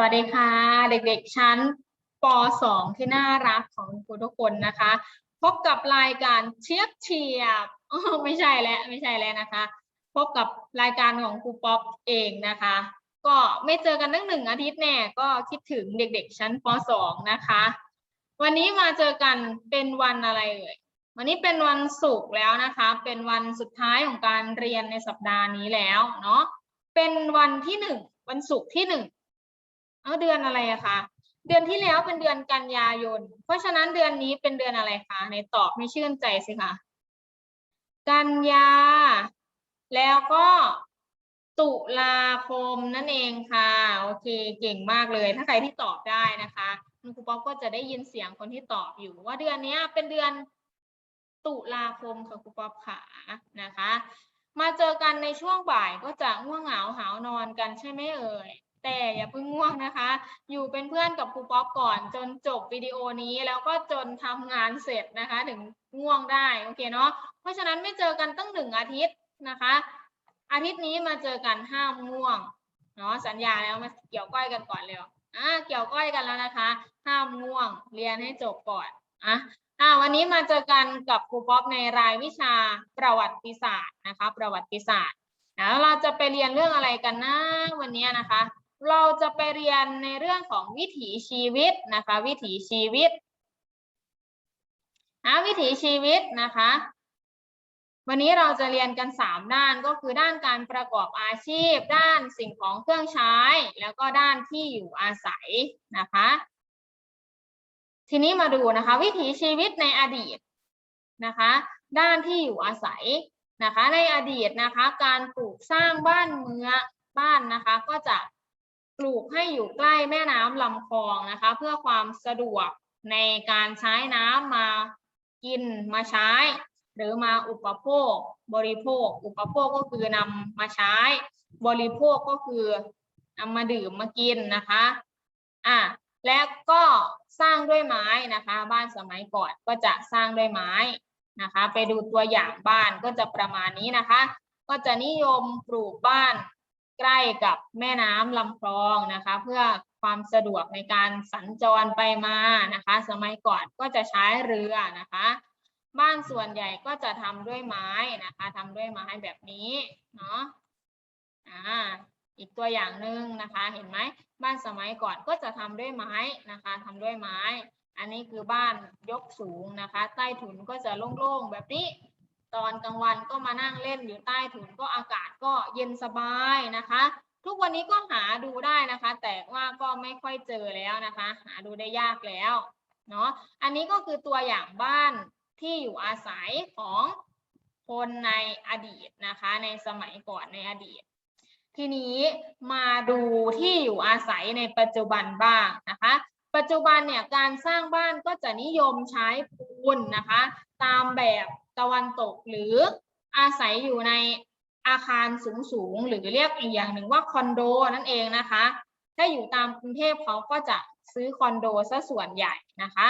วัสดีค่ะ เด็กๆชั้นป .2 ที่น่ารักของคุณครูทุกคนนะคะ พบกับรายการเชียบเฉียบอ้อไม่ใช่แล้วไม่ใช่แล้วนะคะ พบกับรายการของครูป๊อปเองนะคะ ก็ไม่เจอกันตั้งหนึ่งอาทิตย์แน่ก็คิดถึงเด็ก ๆ ชั้นป .2 นะคะ วันนี้มาเจอกันเป็นวันอะไรเอ่ยวันนี้เป็นวันศุกร์แล้วนะคะ เป็นวันสุดท้ายของการเรียนในสัปดาห์นี้แล้วเนาะเป็นวันที่หนึ่งวันศุกร์ที่หนึ่ง เอาเดือนอะไรอะคะเดือนที่แล้วเป็นเดือนกันยายน เพราะฉะนั้นเดือนนี้เป็นเดือนอะไรคะในตอบให้ชื่นใจสิคะกันยา แล้วก็ตุลาคมนั่นเองค่ะ โอเคเก่งมากเลย ถ้าใครที่ตอบได้นะคะคุณครูป๊อปก็จะได้ยินเสียงคนที่ตอบอยู่ ว่าเดือนนี้เป็นเดือนตุลาคมค่ะครูป๊อปขานะคะ มาเจอกันในช่วงบ่ายก็จะง่วงเหงาหาวนอนกันใช่ไหมเอ่ย แต่อย่าเพิ่งง่วงนะคะ อยู่เป็นเพื่อนกับครูป๊อปก่อน จนจบวิดีโอนี้แล้วก็จนทำงานเสร็จนะคะ ถึงง่วงได้โอเคเนาะเพราะฉะนั้นไม่เจอกันตั้งหนึ่งอาทิตย์นะคะ อาทิตย์นี้มาเจอกันห้ามง่วงเนาะสัญญาแล้วมาเกี่ยวก้อยกันก่อนเร็วอ่าเกี่ยวก้อยกันแล้วนะคะ ห้ามง่วงเรียนให้จบก่อนอะอ่าวันนี้มาเจอกันกับครูป๊อปในรายวิชาประวัติศาสตร์นะคะ ประวัติศาสตร์แล้วเราจะไปเรียนเรื่องอะไรกันนะวันนี้นะคะ เราจะไปเรียนในเรื่องของวิถีชีวิตนะคะ วิถีชีวิตนะวิถีชีวิตนะคะ วันนี้เราจะเรียนกันสามด้านก็คือด้านการประกอบอาชีพ ด้านสิ่งของเครื่องใช้ แล้วก็ด้านที่อยู่อาศัยนะคะ ทีนี้มาดูนะคะ วิถีชีวิตในอดีตนะคะ ด้านที่อยู่อาศัยนะคะ ในอดีตนะคะ การปลูกสร้างบ้านเมืองบ้านนะคะ ก็จะ ปลูกให้อยู่ใกล้แม่น้ำลำคลองนะคะ เพื่อความสะดวกในการใช้น้ำมากินมาใช้ หรือมาอุปโภค บริโภค อุปโภคก็คือนำมาใช้ บริโภคก็คือนำมาดื่มมากินนะคะอะและก็สร้างด้วยไม้นะคะ บ้านสมัยก่อนก็จะสร้างด้วยไม้นะคะ ไปดูตัวอย่างบ้านก็จะประมาณนี้นะคะ ก็จะนิยมปลูกบ้าน ใกล้กับแม่น้ำลำคลองนะคะ เพื่อความสะดวกในการสัญจรไปมานะคะ สมัยก่อนก็จะใช้เรือนะคะ บ้านส่วนใหญ่ก็จะทำด้วยไม้นะคะทำด้วยไม้แบบนี้เนาะอ่าอีกตัวอย่างหนึ่งนะคะ เห็นไหมบ้านสมัยก่อนก็จะทำด้วยไม้นะคะทำด้วยไม้ อันนี้คือบ้านยกสูงนะคะ ใต้ถุนก็จะโล่งๆแบบนี้ ตอนกลางวันก็มานั่งเล่นอยู่ใต้ถุนก็อากาศก็เย็นสบายนะคะ ทุกวันนี้ก็หาดูได้นะคะ แต่ว่าก็ไม่ค่อยเจอแล้วนะคะ หาดูได้ยากแล้วเนาะอันนี้ก็คือตัวอย่างบ้านที่อยู่อาศัยของคนในอดีตนะคะ ในสมัยก่อนในอดีต ทีนี้มาดูที่อยู่อาศัยในปัจจุบันบ้างนะคะ ปัจจุบันเนี่ยการสร้างบ้านก็จะนิยมใช้ปูนนะคะ ตามแบบ ตะวันตกหรืออาศัยอยู่ในอาคารสูงๆหรือเรียกอีกอย่างหนึ่งว่าคอนโดนั่นเองนะคะ ถ้าอยู่ตามกรุงเทพเขาก็จะซื้อคอนโดซะส่วนใหญ่นะคะ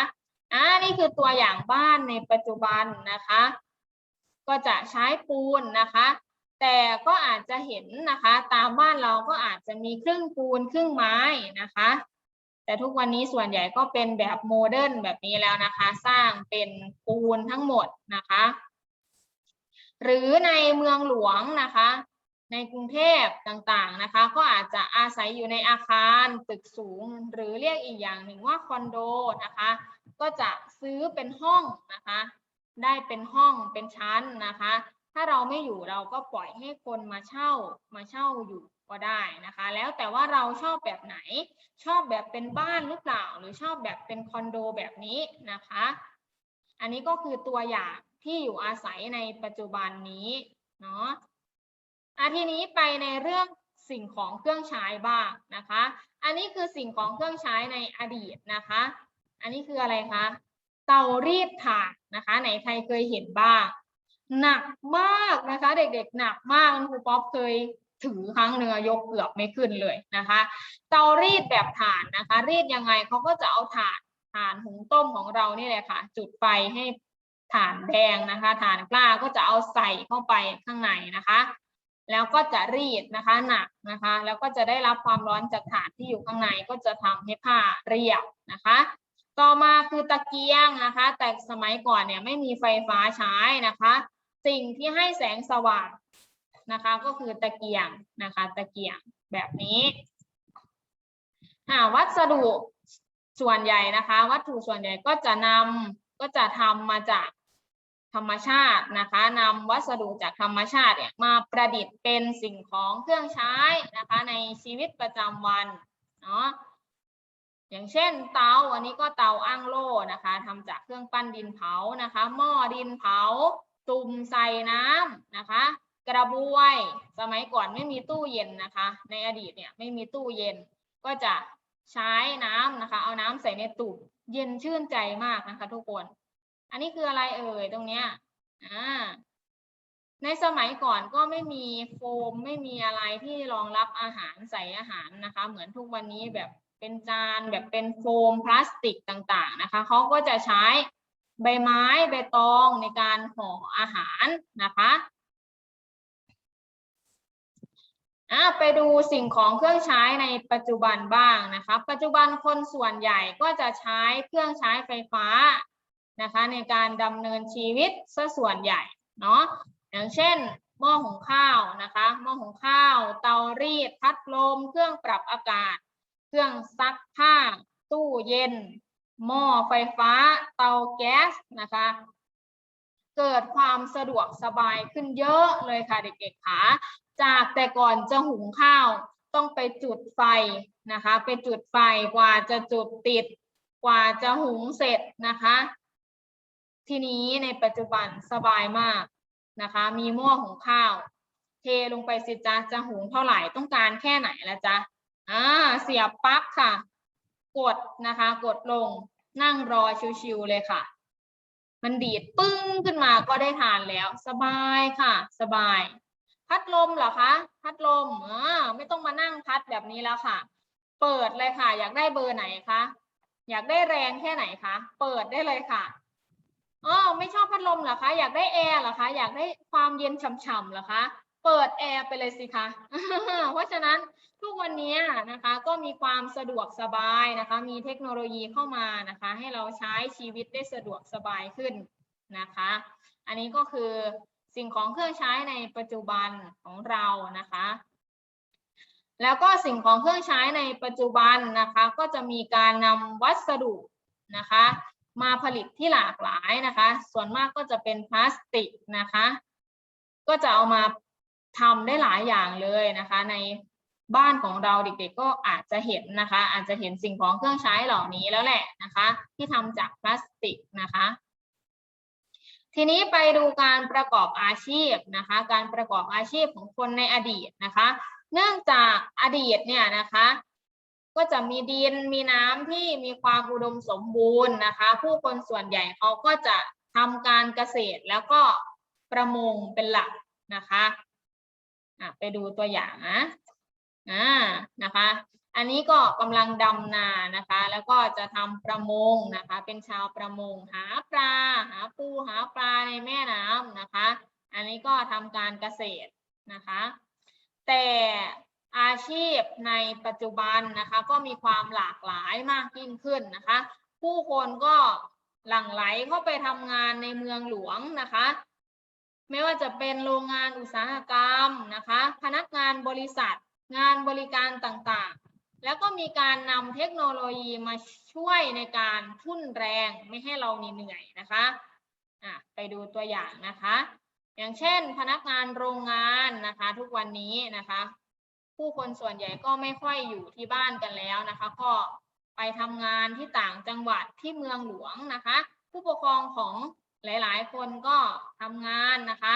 อ่านี่คือตัวอย่างบ้านในปัจจุบันนะคะ ก็จะใช้ปูนนะคะ แต่ก็อาจจะเห็นนะคะ ตามบ้านเราก็อาจจะมีครึ่งปูนครึ่งไม้นะคะ แต่ทุกวันนี้ส่วนใหญ่ก็เป็นแบบโมเดิร์นแบบนี้แล้วนะคะ สร้างเป็น ปูนทั้งหมดนะคะ หรือในเมืองหลวงนะคะ ในกรุงเทพต่างๆนะคะ ก็อาจจะอาศัยอยู่ในอาคารตึกสูง หรือเรียกอีกอย่างหนึ่งว่าคอนโดนะคะ ก็จะซื้อเป็นห้องนะคะ ได้เป็นห้องเป็นชั้นนะคะ ถ้าเราไม่อยู่เราก็ปล่อยให้คนมาเช่ามาเช่าอยู่ก็ได้นะคะ แล้วแต่ว่าเราชอบแบบไหน ชอบแบบเป็นบ้านหรือเปล่า หรือชอบแบบเป็นคอนโดแบบนี้นะคะ อันนี้ก็คือตัวอย่างที่อยู่อาศัยในปัจจุบันนี้เนาะอาทีนี้ไปในเรื่องสิ่งของเครื่องใช้บ้างนะคะ อันนี้คือสิ่งของเครื่องใช้ในอดีตนะคะ อันนี้คืออะไรคะ เตารีดถ่านนะคะไหนใครเคยเห็นบ้าง หนักมากนะคะ เด็กๆหนักมากครูป๊อปเคยถือครั้งเนื้อยกเกือบไม่ขึ้นเลยนะคะ เตารีดแบบถ่านนะคะ รีดยังไงเขาก็จะเอาถ่าน ถ่านหุงต้มของเรานี่แหละค่ะ จุดไฟให้ถ่านแดงนะคะถ่านกล้าก็จะเอาใส่เข้าไปข้างในนะคะ แล้วก็จะรีดนะคะหนักนะคะ แล้วก็จะได้รับความร้อนจากถ่านที่อยู่ข้างในก็จะทำให้ผ้าเรียบนะคะ ต่อมาคือตะเกียงนะคะ แต่สมัยก่อนเนี่ยไม่มีไฟฟ้าใช้นะคะ สิ่งที่ให้แสงสว่างนะคะ ก็คือตะเกียงนะคะ ตะเกียงแบบนี้อ่าวัสดุ ส่วนใหญ่นะคะ วัตถุส่วนใหญ่ก็จะนำก็จะทำมาจากธรรมชาตินะคะนำวัสดุจากธรรมชาติเนี่ยมาประดิษฐ์เป็นสิ่งของเครื่องใช้นะคะ ในชีวิตประจำวันเนาะอย่างเช่น เตาอันนี้ก็เตาอ้างโล่นะคะทำจากเครื่องปั้นดินเผานะคะหม้อดินเผาตุ่มใส่น้ำนะคะ กระบวย สมัยก่อนไม่มีตู้เย็นนะคะ ในอดีตเนี่ยไม่มีตู้เย็นก็จะ ใช้น้ำนะคะ เอาน้ำใส่ในตุ่มเย็นชื่นใจมากนะคะ ทุกคน อันนี้คืออะไรเอ่ยตรงเนี้ยอ่าในสมัยก่อนก็ไม่มีโฟมไม่มีอะไรที่รองรับอาหารใส่อาหารนะคะ เหมือนทุกวันนี้แบบเป็นจานแบบเป็นโฟมพลาสติกต่างๆนะคะเขาก็จะใช้ใบไม้ใบตองในการห่ออาหารนะคะ อะไปดูสิ่งของเครื่องใช้ในปัจจุบันบ้างนะคะปัจจุบันคนส่วนใหญ่ก็จะใช้เครื่องใช้ไฟฟ้านะคะในการดำเนินชีวิตซะส่วนใหญ่เนาะอย่างเช่น หม้อหุงข้าวนะคะหม้อหุงข้าว เตารีดพัดลม เครื่องปรับอากาศ เครื่องซักผ้า ตู้เย็น หม้อไฟฟ้า เตาแก๊สนะคะ เกิดความสะดวกสบายขึ้นเยอะเลยค่ะเด็กๆค่ะจากแต่ก่อนจะหุงข้าวต้องไปจุดไฟนะคะ ไปจุดไฟกว่าจะจุดติด กว่าจะหุงเสร็จนะคะ ทีนี้ในปัจจุบันสบายมากนะคะ มีหม้อหุงข้าว เทลงไปสิจ๊ะจะหุงเท่าไหร่ต้องการแค่ไหนละจ๊ะอ่าเสียบปลั๊กค่ะ กดนะคะ กดลงนั่งรอชิวๆเลยค่ะ มันดีดปึ้งขึ้นมาก็ได้ทานแล้ว สบายค่ะ สบาย พัดลมเหรอคะ พัดลมอ่าไม่ต้องมานั่งพัดแบบนี้แล้วค่ะ เปิดเลยค่ะ อยากได้เบอร์ไหนคะอยากได้แรงแค่ไหนคะเปิดได้เลยค่ะอ๋อไม่ชอบพัดลมเหรอคะ อยากได้แอร์เหรอคะ อยากได้ความเย็นฉ่ำๆเหรอคะ เปิดแอร์ไปเลยสิคะ เพราะฉะนั้น ทุกวันนี้นะคะก็มีความสะดวกสบายนะคะ มีเทคโนโลยีเข้ามานะคะ ให้เราใช้ชีวิตได้สะดวกสบายขึ้นนะคะ อันนี้ก็คือสิ่งของเครื่องใช้ในปัจจุบันของเรานะคะ แล้วก็สิ่งของเครื่องใช้ในปัจจุบันนะคะ ก็จะมีการนำวัสดุนะคะ มาผลิตที่หลากหลายนะคะ ส่วนมากก็จะเป็นพลาสติกนะคะ ก็จะเอามาทำได้หลายอย่างเลยนะคะ ใน บ้านของเราเด็กๆก็อาจจะเห็นนะคะ อาจจะเห็นสิ่งของเครื่องใช้เหล่านี้แล้วแหละนะคะ ที่ทำจากพลาสติกนะคะ ทีนี้ไปดูการประกอบอาชีพนะคะ การประกอบอาชีพของคนในอดีตนะคะ เนื่องจากอดีตเนี่ยนะคะก็จะมีดินมีน้ำที่มีความอุดมสมบูรณ์นะคะ ผู้คนส่วนใหญ่เขาก็จะทำการเกษตรแล้วก็ประมงเป็นหลักนะคะะไปดูตัวอย่างนะ อ่านะคะ อันนี้ก็กำลังดำนานะคะ แล้วก็จะทำประมงนะคะ เป็นชาวประมงหาปลาหาปูหาปลาในแม่น้ำนะคะ อันนี้ก็ทำการเกษตรนะคะ แต่อาชีพในปัจจุบันนะคะ ก็มีความหลากหลายมากยิ่งขึ้นนะคะ ผู้คนก็หลั่งไหลเข้าไปทำงานในเมืองหลวงนะคะ ไม่ว่าจะเป็นโรงงานอุตสาหกรรมนะคะ พนักงานบริษัท งานบริการต่างๆ แล้วก็มีการนำเทคโนโลยีมาช่วยในการทุ่นแรงไม่ให้เราเหนื่อยนะคะะไปดูตัวอย่างนะคะ อย่างเช่น พนักงานโรงงานนะคะ ทุกวันนี้นะคะ ผู้คนส่วนใหญ่ก็ไม่ค่อยอยู่ที่บ้านกันแล้วนะคะ ก็ไปทำงานที่ต่างจังหวัดที่เมืองหลวงนะคะ ผู้ปกครองของหลาย ๆ คนก็ทำงานนะคะ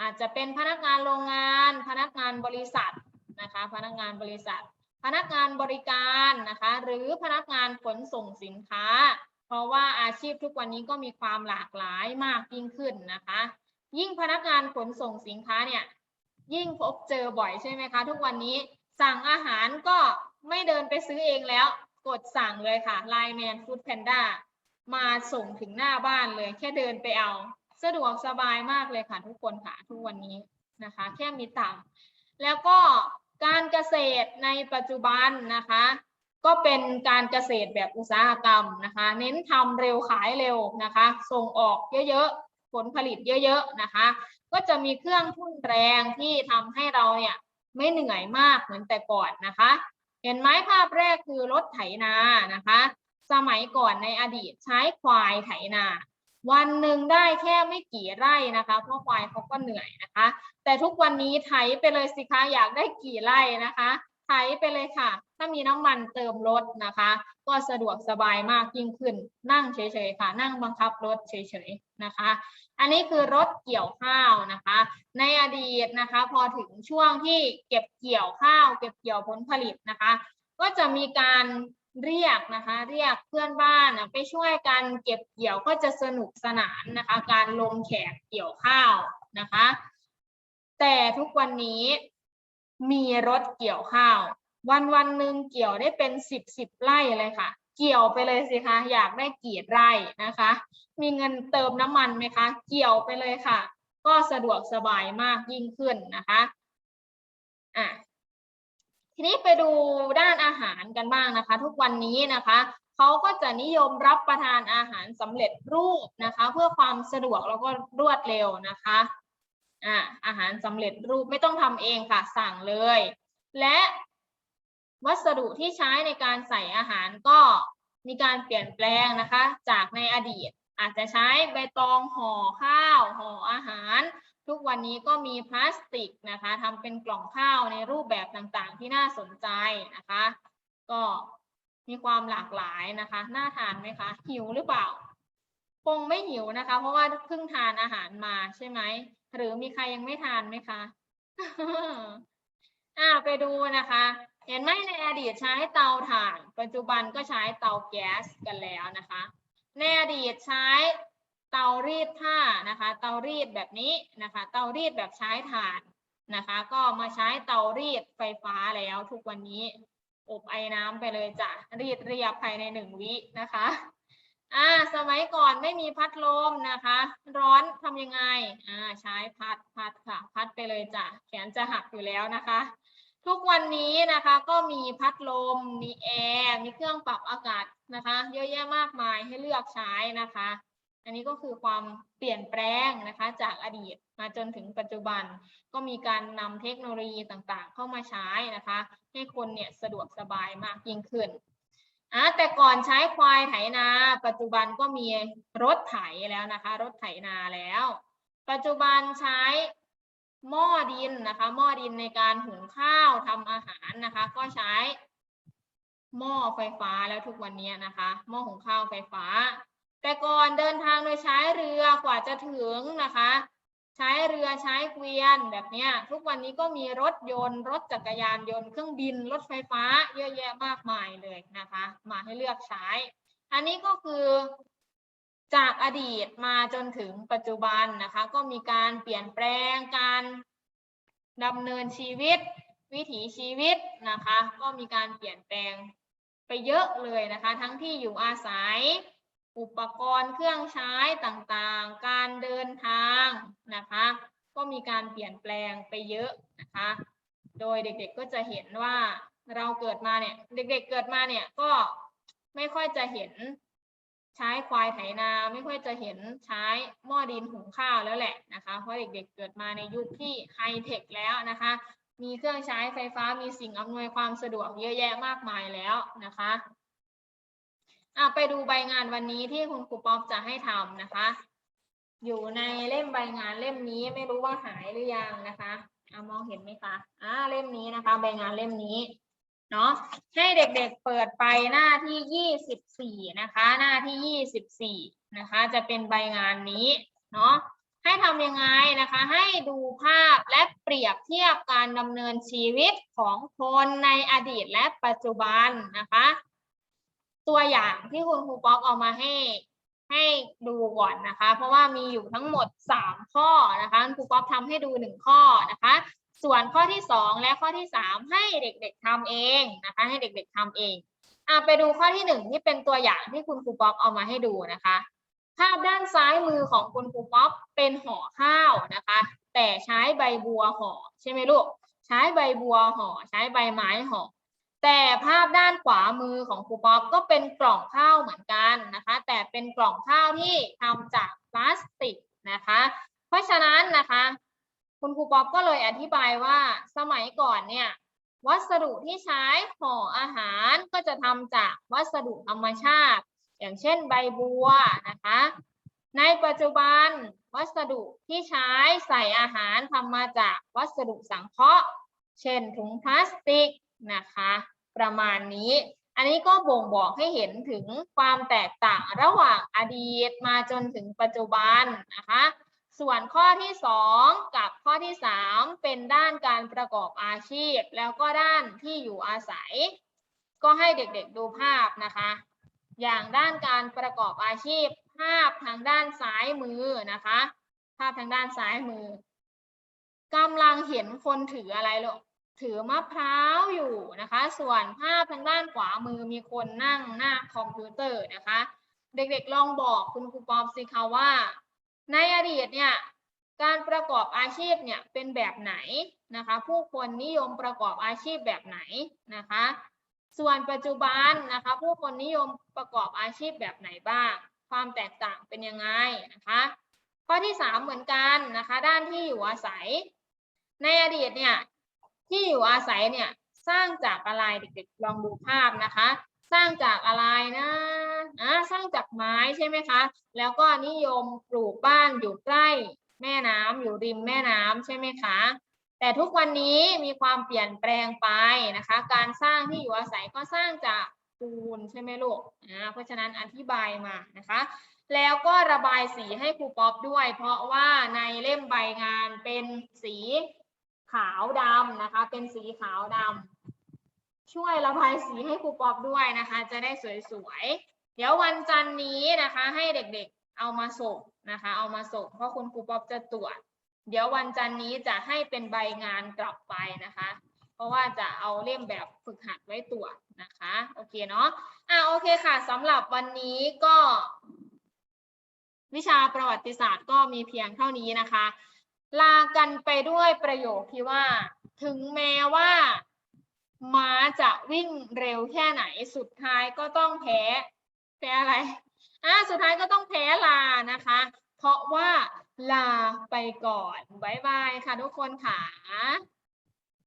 อาจจะเป็นพนักงานโรงงาน พนักงานบริษัท นะคะ พนักงานบริษัท พนักงานบริการนะคะ หรือพนักงานขนส่งสินค้า เพราะว่าอาชีพทุกวันนี้ก็มีความหลากหลายมากยิ่งขึ้นนะคะ ยิ่งพนักงานขนส่งสินค้าเนี่ยยิ่งพบเจอบ่อยใช่ไหมคะ ทุกวันนี้สั่งอาหารก็ไม่เดินไปซื้อเองแล้ว กดสั่งเลยค่ะ Line Man Food Panda มาส่งถึงหน้าบ้านเลยแค่เดินไปเอา สะดวกสบายมากเลยค่ะทุกคนค่ะทุกวันนี้นะคะ แค่มีต่ำแล้วก็ การเกษตรในปัจจุบันนะคะ ก็เป็นการเกษตรแบบอุตสาหกรรมนะคะ เน้นทำเร็วขายเร็วนะคะ ส่งออกเยอะๆ ผลผลิตเยอะๆนะคะ ก็จะมีเครื่องทุ่นแรงที่ทำให้เราเนี่ยไม่เหนื่อยมากเหมือนแต่ก่อนนะคะ เห็นไหมภาพแรกคือรถไถนานะคะ สมัยก่อนในอดีตใช้ควายไถนา วันหนึ่งได้แค่ไม่กี่ไร่นะคะเพราะควายเขาก็เหนื่อยนะคะ แต่ทุกวันนี้ไถไปเลยสิคะอยากได้กี่ไร่นะคะไถไปเลยค่ะ ถ้ามีน้ำมันเติมรถนะคะ ก็สะดวกสบายมากยิ่งขึ้น นั่งเฉยๆค่ะ นั่งบังคับรถเฉยๆนะคะ อันนี้คือรถเกี่ยวข้าวนะคะ ในอดีตนะคะ พอถึงช่วงที่เก็บเกี่ยวข้าว เก็บเกี่ยวผลผลิตนะคะ ก็จะมีการ เรียกนะคะ เรียกเพื่อนบ้านไปช่วยกันเก็บเกี่ยวก็จะสนุกสนานนะคะ การลงแขกเกี่ยวข้าวนะคะ แต่ทุกวันนี้มีรถเกี่ยวข้าว วันวันหนึ่งเกี่ยวได้เป็นสิบสิบไร่เลยค่ะ เกี่ยวไปเลยสิคะอยากได้กี่ไร่นะคะ มีเงินเติมน้ำมันไหมคะ เกี่ยวไปเลยค่ะ ก็สะดวกสบายมากยิ่งขึ้นนะคะอะ ทีนี้ไปดูด้านอาหารกันบ้างนะคะ ทุกวันนี้นะคะเขาก็จะนิยมรับประทานอาหารสำเร็จรูปนะคะ เพื่อความสะดวกแล้วก็รวดเร็วนะคะอะอาหารสำเร็จรูปไม่ต้องทำเองค่ะสั่งเลย และวัสดุที่ใช้ในการใส่อาหารก็มีการเปลี่ยนแปลงนะคะ จากในอดีตอาจจะใช้ใบตองห่อข้าวห่ออาหาร ทุกวันนี้ก็มีพลาสติกนะคะทำเป็นกล่องข้าวในรูปแบบต่างๆ ที่น่าสนใจนะคะ ก็มีความหลากหลายนะคะ น่าทานไหมคะ หิวหรือเปล่า คงไม่หิวนะคะ เพราะว่าเพิ่งทานอาหารมาใช่ไหม หรือมีใครยังไม่ทานไหมคะ อ่าไปดูนะคะ เห็นไหมในอดีตใช้เตาถ่าน ปัจจุบันก็ใช้เตาแก๊สกันแล้วนะคะ ในอดีตใช้ เตารีดผ้านะคะ เตารีดแบบนี้นะคะ เตารีดแบบใช้ถ่านนะคะ ก็มาใช้เตารีดไฟฟ้าแล้วทุกวันนี้อบไอ้น้ำไปเลยจ้ะรีดเรียบภายในหนึ่งวินะคะอ่าสมัยก่อนไม่มีพัดลมนะคะ ร้อนทำยังไงอ่าใช้พัดพัดค่ะพัดไปเลยจ้ะแขนจะหักอยู่แล้วนะคะ ทุกวันนี้นะคะก็มีพัดลมมีแอร์มีเครื่องปรับอากาศนะคะ เยอะแยะมากมายให้เลือกใช้นะคะ อันนี้ก็คือความเปลี่ยนแปลงนะคะจากอดีตมาจนถึงปัจจุบัน ก็มีการนำเทคโนโลยีต่างๆ เข้ามาใช้นะคะ ให้คนเนี่ยสะดวกสบายมากยิ่งขึ้นอะแต่ก่อนใช้ควายไถนา ปัจจุบันก็มีรถไถแล้วนะคะ รถไถนาแล้ว ปัจจุบันใช้หม้อดินนะคะ หม้อดินในการหุงข้าวทำอาหารนะคะ ก็ใช้หม้อไฟฟ้าแล้วทุกวันนี้นะคะ หม้อหุงข้าวไฟฟ้า แต่ก่อนเดินทางโดยใช้เรือกว่าจะถึงนะคะ ใช้เรือใช้เกวียนแบบนี้ทุกวันนี้ก็มีรถยนต์ รถจักรยานยนต์เครื่องบิน รถไฟฟ้า เยอะแยะมากมายเลยนะคะ มาให้เลือกใช้ อันนี้ก็คือจากอดีตมาจนถึงปัจจุบันนะคะ ก็มีการเปลี่ยนแปลงการดำเนินชีวิต วิถีชีวิตนะคะ ก็มีการเปลี่ยนแปลงไปเยอะเลยนะคะ ทั้งที่อยู่อาศัย อุปกรณ์เครื่องใช้ต่างๆ การเดินทางนะคะ ก็มีการเปลี่ยนแปลงไปเยอะนะคะ โดยเด็กๆก็จะเห็นว่าเราเกิดมาเนี่ยเด็กๆเกิดมาเนี่ยก็ไม่ค่อยจะเห็นใช้ควายไถนาไม่ค่อยจะเห็นใช้หม้อดินหุงข้าวแล้วแหละนะคะเพราะเด็กๆเกิดมาในยุคที่ไฮเทคแล้วนะคะ มีเครื่องใช้ไฟฟ้ามีสิ่งอำนวยความสะดวกเยอะแยะมากมายแล้วนะคะ อะไปดูใบงานวันนี้ที่คุณครูป๊อปจะให้ทำนะคะ อยู่ในเล่มใบงานเล่มนี้ไม่รู้ว่าหายหรือยังนะคะอะมองเห็นไหมคะอ่าเล่มนี้นะคะ ใบงานเล่มนี้เนาะให้เด็กๆเปิดไปหน้าที่ยี่สิบสี่นะคะ หน้าที่ยี่สิบสี่นะคะ จะเป็นใบงานนี้เนาะให้ทำยังไงนะคะ ให้ดูภาพและเปรียบเทียบการดำเนินชีวิตของคนในอดีตและปัจจุบันนะคะ ตัวอย่างที่คุณครูป๊อกเอามาให้ให้ดูก่อนนะคะ เพราะว่ามีอยู่ทั้งหมดสามข้อนะคะครูป๊อกทำให้ดูหนึ่งข้อนะคะ ส่วนข้อที่สองและข้อที่สามให้เด็กๆทำเองนะคะ ให้เด็กๆทำเองอะไปดูข้อที่หนึ่งที่เป็นตัวอย่างที่คุณครูป๊อกเอามาให้ดูนะคะภาพด้านซ้ายมือของคุณครูป๊อกเป็นห่อข้าวนะคะ แต่ใช้ใบบัวห่อใช่ไหมลูก ใช้ใบบัวห่อใช้ใบไม้ห่อ แต่ภาพด้านขวามือของครูป๊อปก็เป็นกล่องข้าวเหมือนกันนะคะ แต่เป็นกล่องข้าวที่ทำจากพลาสติกนะคะ เพราะฉะนั้นนะคะ คุณครูป๊อปก็เลยอธิบายว่าสมัยก่อนเนี่ยวัสดุที่ใช้ห่ออาหารก็จะทำจากวัสดุธรรมชาติ อย่างเช่นใบบัวนะคะ ในปัจจุบันวัสดุที่ใช้ใส่อาหารทำมาจากวัสดุสังเคราะห์ เช่นถุงพลาสติก นะคะ ประมาณนี้ อันนี้ก็บ่งบอกให้เห็นถึงความแตกต่างระหว่างอดีตมาจนถึงปัจจุบันนะคะ ส่วนข้อที่ 2 กับข้อที่ 3 เป็นด้านการประกอบอาชีพ แล้วก็ด้านที่อยู่อาศัย ก็ให้เด็กๆดูภาพนะคะ อย่างด้านการประกอบอาชีพภาพทางด้านซ้ายมือนะคะ ภาพทางด้านซ้ายมือกำลังเห็นคนถืออะไรลูก ถือมะพร้าวอยู่นะคะ ส่วนภาพทางด้านขวามือมีคนนั่งหน้าคอมพิวเตอร์นะคะ เด็กๆลองบอกคุณครูปอมสิคะว่า ในอดีตเนี่ยการประกอบอาชีพเนี่ยเป็นแบบไหนนะคะ ผู้คนนิยมประกอบอาชีพแบบไหนนะคะ ส่วนปัจจุบันนะคะ ผู้คนนิยมประกอบอาชีพแบบไหนบ้าง ความแตกต่างเป็นยังไงนะคะ ข้อที่สามเหมือนกันนะคะ ด้านที่อยู่อาศัย ในอดีตเนี่ย ที่อยู่อาศัยเนี่ยสร้างจากอะไรเด็กๆลองดูภาพนะคะ สร้างจากอะไรนะอ่าสร้างจากไม้ใช่ไหมคะ แล้วก็นิยมปลูกบ้านอยู่ใกล้แม่น้ำอยู่ริมแม่น้ำใช่ไหมคะแต่ทุกวันนี้มีความเปลี่ยนแปลงไปนะคะ การสร้างที่อยู่อาศัยก็สร้างจากปูนใช่ไหมลูกอ่าเพราะฉะนั้นอธิบายมานะคะ แล้วก็ระบายสีให้ครูป๊อปด้วย เพราะว่าในเล่มใบงานเป็นสี ขาวดำนะคะ เป็นสีขาวดำช่วยระบายสีให้ครูปอปด้วยนะคะ จะได้สวยๆ เดี๋ยววันจันทร์นี้นะคะ ให้เด็กๆเอามาส่งนะคะ เอามาส่งเพราะคุณครูปอปจะตรวจ เดี๋ยววันจันทร์นี้จะให้เป็นใบงานกลับไปนะคะ เพราะว่าจะเอาเล่มแบบฝึกหัดไว้ตรวจนะคะโอเคเนาะอะโอเคค่ะสำหรับวันนี้ก็วิชาประวัติศาสตร์ก็มีเพียงเท่านี้นะคะ ลากันไปด้วยประโยคที่ว่า ถึงแม้ว่าม้าจะวิ่งเร็วแค่ไหนสุดท้ายก็ต้องแพ้แพ้อะไรอะสุดท้ายก็ต้องแพ้ลานะคะ เพราะว่าลาไปก่อน บ๊ายบายค่ะทุกคนค่ะ